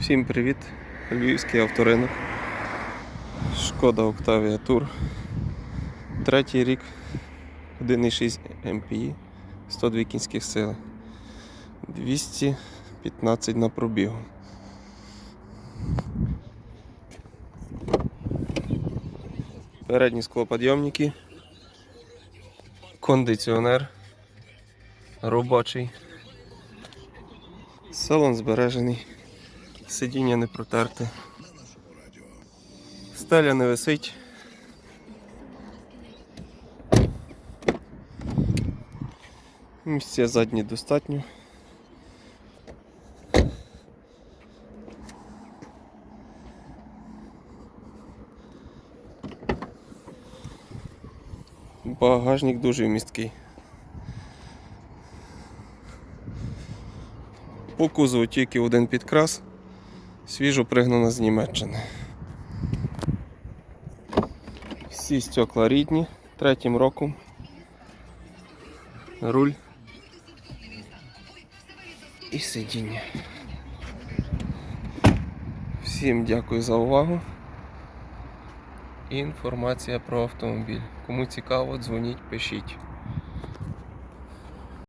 Всім привіт! Львівський авторинок. Шкода Octavia Tour. Третій рік 1,6 MPI, 102 кінських сили. 215 на пробігу. Передні склоподйомники. Кондиціонер робочий. Салон збережений. Сидіння не протерте. Стеля не висить. Місця задні достатньо. Багажник дуже вмісткий. По кузову тільки один підкрас, свіжо пригнана з Німеччини. Всі стекла рідні, третім роком. Руль і сидіння. Всім дякую за увагу. Інформація про автомобіль. Кому цікаво, дзвоніть, пишіть.